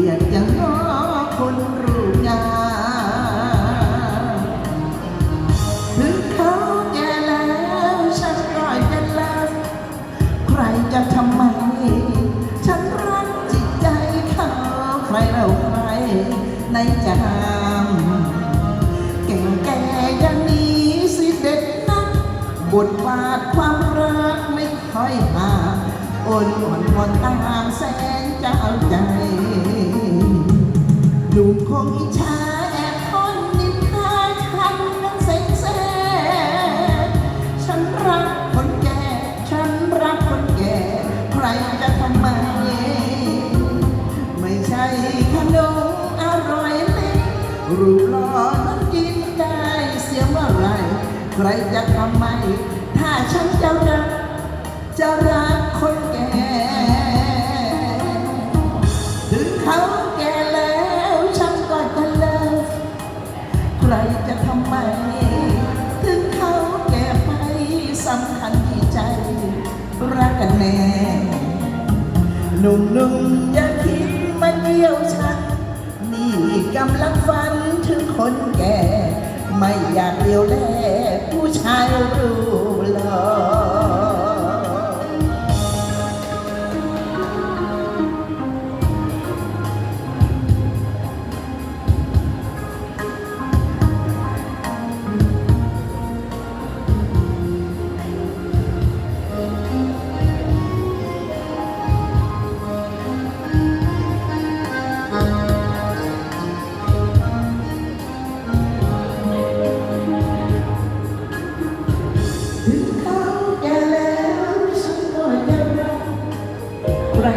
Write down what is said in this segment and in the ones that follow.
ียดจังนอคนรูปงามถึงเขาแก่แล้วฉันก็แก่แล้ว ใครจะทำไม ฉันรักจิตใจเขาใครเราใครในจามแก่แย่งนี้สิเด็ดนักบทบาทความรักไม่ค่อยมาอ่อนอ่อนอ่อตามแสนเจ้าใจ หนุ่มคงอิจฉาแอบอ้อนนินทาฉันนั้นเซ็งแซ่ฉันรักคนแก่ ฉันรักคนแก่ ใครจะทำไมไม่ใช่ขนมอร่อยเล็กรูปหล่อนั้นกินได้เสียเมื่อไร ใครจะทำไม ถ้าฉันจะรักจะรัก รจะทำไม ถึงเขาแก่ไปสำคัญที่ใจ รักกันแน่หนุ่มๆอย่าคิดมาเดี่ยวฉัน นี่กำลังฝันถึงคนแก่ ไม่อยากเดียวแลผู้ชายรู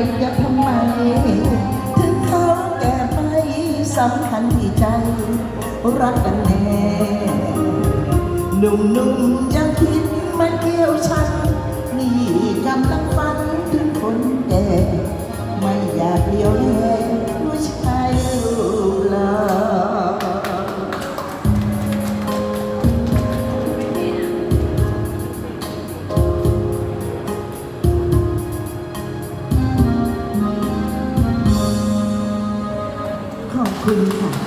ใครจะทำไม ถึงเขาแก่ไปสำคัญที่ใจ รักกันแน่หนุ่มๆยังคิดมาเกี่ยวฉัน นี่กำลังฝันถึงคนแก่ไม่อยากเดียวเลย ขอบคุณค่ะ